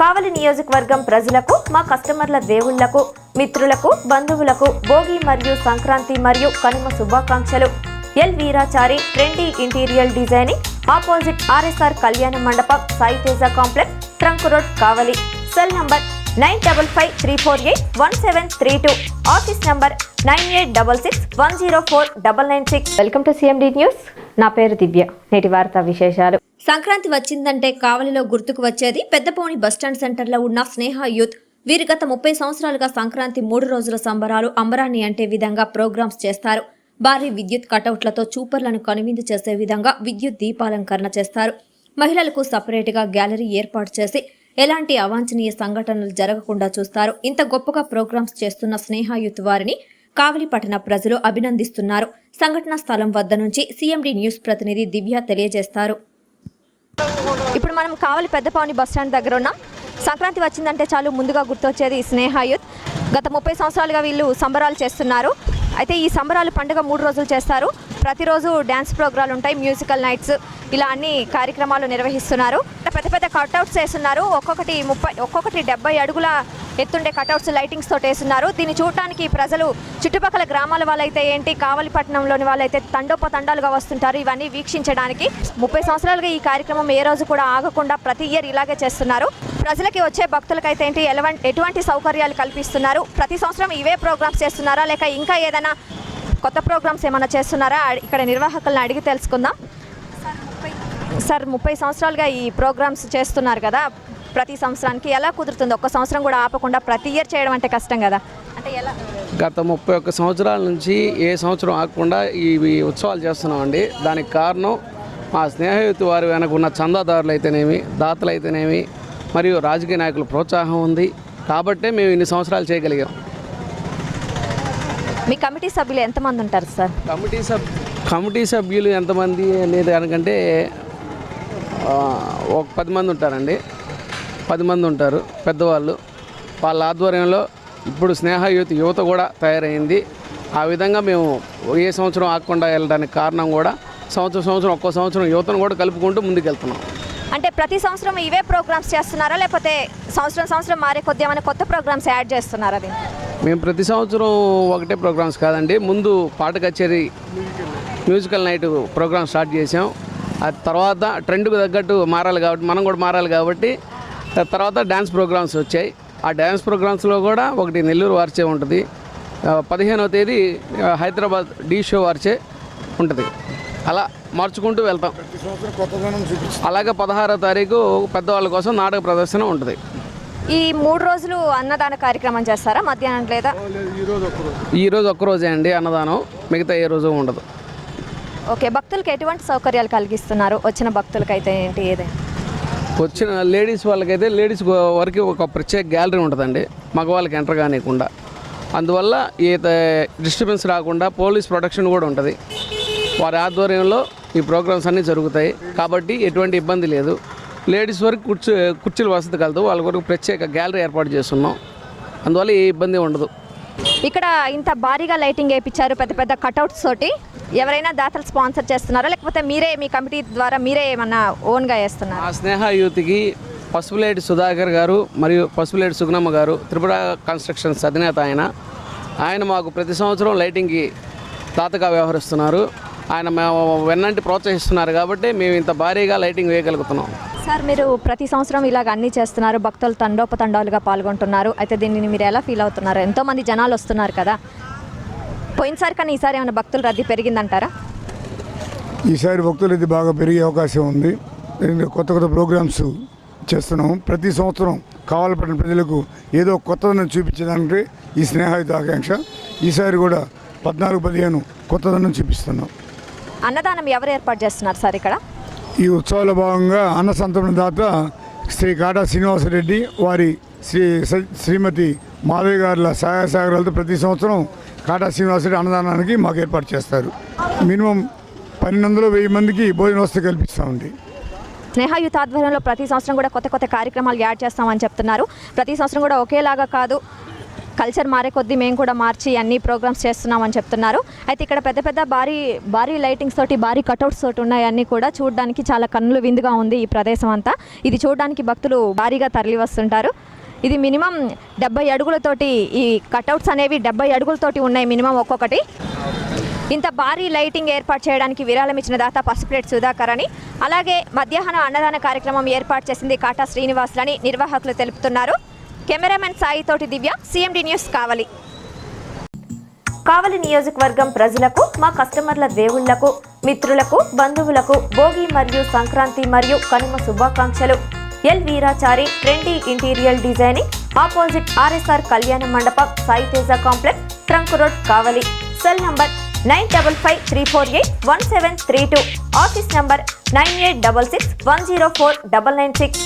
కావలి నియోజకవర్గం ప్రజలకు మా కస్టమర్ల దేవుళ్ళకు మిత్రులకు బంధువులకు భోగి మరియు సంక్రాంతి మరియు కనుమ శుభాకాంక్షలు. L Veerachari trendy interior designing opposite RSR Kalyana Mandapam Sai Teja complex trunk road Kavali. Cell number nine double five three four eight one seven three two. Office number nine eight double six one zero four double nine six. Welcome to CMD news. నా పేరు దివ్య. నేటి వార్తా విశేషాలు. సంక్రాంతి వచ్చిందంటే కావలిలో గుర్తుకు వచ్చేది పెద్దపోని bus stand సెంటర్లో ఉన్న స్నేహ యూత్. వీరు గత ముప్పై సంవత్సరాలుగా సంక్రాంతి మూడు రోజుల సంబరాలు అంబరాన్ని అంటే విధంగా ప్రోగ్రామ్స్ చేస్తారు. భారీ విద్యుత్ కటౌట్లతో చూపర్లను కనువిందు చేసే విధంగా విద్యుత్ దీపాలంకరణ చేస్తారు. మహిళలకు సపరేట్గా గ్యాలరీ ఏర్పాటు చేసి ఎలాంటి అవాంఛనీయ సంఘటనలు జరగకుండా చూస్తారు. ఇంత గొప్పగా ప్రోగ్రామ్స్ చేస్తున్న స్నేహ యూత్ వారిని కావలి పట్టణ ప్రజలు అభినందిస్తున్నారు. సంఘటనా స్థలం వద్ద నుంచి సీఎండి న్యూస్ ప్రతినిధి దివ్య తెలియజేస్తారు. ఇప్పుడు మనం కావలి పెద్దపావని బస్ స్టాండ్ దగ్గర ఉన్నాం. సంక్రాంతి వచ్చిందంటే చాలు ముందుగా గుర్తొచ్చేది స్నేహ యూత్. గత ముప్పై సంవత్సరాలుగా వీళ్ళు సంబరాలు చేస్తున్నారు. అయితే ఈ సంబరాలు పండుగ మూడు రోజులు చేస్తారు. ప్రతిరోజు డ్యాన్స్ ప్రోగ్రాలు ఉంటాయి మ్యూజికల్ నైట్స్. ఇలా అన్ని కార్యక్రమాలు నిర్వహిస్తున్నారు. పెద్ద పెద్ద కట్అవుట్స్ వేస్తున్నారు ఒక్కొక్కటి ముప్పై ఒక్కొక్కటి డెబ్బై అడుగుల ఎత్తుండే కటౌట్స్ లైటింగ్స్ తోటి వేస్తున్నారు. దీన్ని చూడటానికి ప్రజలు చుట్టుపక్కల గ్రామాల వాళ్ళైతే ఏంటి కావలిపట్నంలోని వాళ్ళైతే తండోపతండాలుగా వస్తుంటారు. ఇవన్నీ వీక్షించడానికి ముప్పై సంవత్సరాలుగా ఈ కార్యక్రమం ఏ రోజు కూడా ఆగకుండా ప్రతి ఇయర్ ఇలాగే చేస్తున్నారు. ప్రజలకి వచ్చే భక్తులకైతే ఏంటి ఎటువంటి సౌకర్యాలు కల్పిస్తున్నారు? ప్రతి సంవత్సరం ఇవే ప్రోగ్రామ్స్ చేస్తున్నారా? లేక ఇంకా ఏదైనా కొత్త ప్రోగ్రామ్స్ ఏమైనా చేస్తున్నారా? ఇక్కడ నిర్వాహకులను అడిగి తెలుసుకుందాం. సార్ ముప్పై సంవత్సరాలుగా ఈ ప్రోగ్రామ్స్ చేస్తున్నారు కదా. ప్రతి సంవత్సరానికి ఎలా కుదురుతుంది? ఒక్క సంవత్సరం కూడా ఆపకుండా ప్రతి ఇయర్ చేయడం అంటే కష్టం కదా? అంటే ఎలా? గత ముప్పై ఒక్క సంవత్సరాల నుంచి ఏ సంవత్సరం ఆగకుండా ఈ ఈ ఉత్సవాలు చేస్తున్నామండి. దానికి కారణం మా స్నేహయుతి వారి వెనక ఉన్న చందాదారులు అయితేనేమి దాతలు అయితేనేమి మరియు రాజకీయ నాయకుల ప్రోత్సాహం ఉంది. కాబట్టే మేము ఇన్ని సంవత్సరాలు చేయగలిగాం. మీ కమిటీ సభ్యులు ఎంతమంది ఉంటారు సార్? కమిటీ సబ్ కమిటీ సభ్యులు ఎంతమంది అనేది దానికంటే ఒక పది మంది ఉంటారండి. పది మంది ఉంటారు పెద్దవాళ్ళు. వాళ్ళ ఆధ్వర్యంలో ఇప్పుడు స్నేహ యువత యువత కూడా తయారైంది. ఆ విధంగా మేము ఏ సంవత్సరం ఆగకుండా వెళ్ళడానికి కారణం కూడా సంవత్సరం సంవత్సరం ఒక్కో సంవత్సరం యువతను కూడా కలుపుకుంటూ ముందుకెళ్తున్నాం. అంటే ప్రతి సంవత్సరం ఇవే ప్రోగ్రామ్స్ చేస్తున్నారా? లేకపోతే సంవత్సరం సంవత్సరం మారే కొద్ది ఏమైనా కొత్త ప్రోగ్రామ్స్ యాడ్ చేస్తున్నారా అది? మేము ప్రతి సంవత్సరం ఒకటే ప్రోగ్రామ్స్ కాదండి. ముందు పాట కచేరీ మ్యూజికల్ నైట్ ప్రోగ్రామ్ స్టార్ట్ చేసాం ఆ తర్వాత ట్రెండ్కు తగ్గట్టు మారాలి కాబట్టి మనం కూడా మారాలి కాబట్టి తర్వాత డ్యాన్స్ ప్రోగ్రామ్స్ వచ్చాయి. ఆ డ్యాన్స్ ప్రోగ్రామ్స్లో కూడా ఒకటి నెల్లూరు వార్చే ఉంటుంది. పదిహేనవ తేదీ హైదరాబాద్ డీ షో వార్చే ఉంటుంది. అలా మార్చుకుంటూ వెళ్తాం. అలాగే పదహారో తారీఖు పెద్దవాళ్ళ కోసం నాటక ప్రదర్శన ఉంటుంది. ఈ మూడు రోజులు అన్నదాన కార్యక్రమం చేస్తారా? మధ్యాహ్నం లేదా? ఈ రోజు ఒక్కరోజే అండి అన్నదానం. మిగతా ఏ రోజు ఉండదు. ఓకే భక్తులకు ఎటువంటి సౌకర్యాలు కలిగిస్తున్నారు? వచ్చిన భక్తులకైతే ఏంటి ఏదైనా? వచ్చిన లేడీస్ వాళ్ళకైతే లేడీస్ వరకు ఒక ప్రత్యేక గ్యాలరీ ఉంటుందండి. మగవాళ్ళకి ఎంటర్ కానివ్వకుండా అందువల్ల ఈ డిస్టర్బెన్స్ రాకుండా పోలీస్ ప్రొటెక్షన్ కూడా ఉంటుంది. వారి ఆధ్వర్యంలో ఈ ప్రోగ్రామ్స్ అన్నీ జరుగుతాయి. కాబట్టి ఎటువంటి ఇబ్బంది లేదు. లేడీస్ వరకు కుర్చీ కుర్చీలు వసతి కలదు. వాళ్ళ వరకు ప్రత్యేక గ్యాలరీ ఏర్పాటు చేస్తున్నాం. అందువల్ల ఏ ఇబ్బంది ఉండదు. ఇక్కడ ఇంత భారీగా లైటింగ్ వేయించారు. పెద్ద పెద్ద కటౌట్స్ తోటి. ఎవరైనా దాతలు స్పాన్సర్ చేస్తున్నారా? లేకపోతే మీరే మీ కమిటీ ద్వారా మీరే ఏమన్నా ఓన్గా వేస్తున్నారా? మా స్నేహ యూత్కి పసుపులేటి సుధాకర్ గారు మరియు పసుపులేటి సుగుణమ్మ గారు త్రిపుర కన్స్ట్రక్షన్స్ అధినేత ఆయన. ఆయన మాకు ప్రతి సంవత్సరం లైటింగ్కి దాతగా వ్యవహరిస్తున్నారు. ఆయన మేము వెన్నంటి ప్రోత్సహిస్తున్నారు కాబట్టి మేము ఇంత భారీగా లైటింగ్ వేయగలుగుతున్నాం. సార్ మీరు ప్రతి సంవత్సరం ఇలాగ అన్నీ చేస్తున్నారు భక్తులు తండోపతండాలుగా పాల్గొంటున్నారు. అయితే దీనిని మీరు ఎలా ఫీల్ అవుతున్నారు? ఎంతోమంది జనాలు వస్తున్నారు కదా. పోయినసారి కానీ ఈసారి ఏమైనా భక్తుల రద్దీ పెరిగిందంటారా? ఈసారి భక్తులు ఇది బాగా పెరిగే అవకాశం ఉంది. కొత్త కొత్త ప్రోగ్రామ్స్ చేస్తున్నాం. ప్రతి సంవత్సరం కావాలపడిన ప్రజలకు ఏదో కొత్తదనం చూపించడానికి ఈ స్నేహాయుత ఆకాంక్ష. ఈసారి కూడా పద్నాలుగు పదిహేను కొత్తదనం చూపిస్తున్నాం. అన్నదానం ఎవరు ఏర్పాటు చేస్తున్నారు సార్ ఇక్కడ? ఈ ఉత్సవాల భాగంగా అన్న సంతరణ దాత శ్రీ కాటా శ్రీనివాసరెడ్డి వారి శ్రీ శ్రీమతి మాధవి గారుల సహాయ సహకారాలతో ప్రతి సంవత్సరం కాటా శ్రీనివాసరెడ్డి అన్నదానానికి మాకు ఏర్పాటు చేస్తారు. మినిమం పన్నెండు వందలు వెయ్యి మందికి భోజన వసతి కల్పిస్తామండి స్నేహయుత ఆధ్వర్యంలో ప్రతి సంవత్సరం కూడా కొత్త కొత్త కార్యక్రమాలు యాడ్ చేస్తామని చెప్తున్నారు. ప్రతి సంవత్సరం కూడా ఒకేలాగా కాదు కల్చర్ మారే కొద్దీ మేము కూడా మార్చి అన్ని ప్రోగ్రామ్స్ చేస్తున్నామని చెప్తున్నారు. అయితే ఇక్కడ పెద్ద పెద్ద భారీ భారీ లైటింగ్స్ తోటి భారీ కటౌట్స్ తోటి ఉన్నాయన్నీ కూడా చూడడానికి చాలా కన్నులు విందుగా ఉంది ఈ ప్రదేశం అంతా. ఇది చూడడానికి భక్తులు భారీగా తరలి వస్తుంటారు ఇది మినిమం డెబ్బై అడుగులతోటి ఈ కటౌట్స్ అనేవి డెబ్బై అడుగులతోటి ఉన్నాయి మినిమం ఒక్కొక్కటి. ఇంత భారీ లైటింగ్ ఏర్పాటు చేయడానికి విరాళం ఇచ్చిన దాత పసుపులేటి సుధాకర్ అని. అలాగే మధ్యాహ్న అన్నదాన కార్యక్రమం ఏర్పాటు చేసింది కాటా శ్రీనివాసులని నిర్వాహకులు తెలుపుతున్నారు. కెమెరామెన్ సాయితోటి దివ్య సిఎండి న్యూస్ కావలి. కావలి నియోజకవర్గం ప్రజలకు మా కస్టమర్ల దేవుళ్ళకు మిత్రులకు బంధువులకు భోగి మరియు సంక్రాంతి మరియు కనుమ శుభాకాంక్షలు. L Veerachari trendy interior designing opposite RSR Kalyana Mandapam Sai Teja complex trunk road Kavali. Cell number nine double five three four eight one seven three two office number nine eight double six one zero four double nine six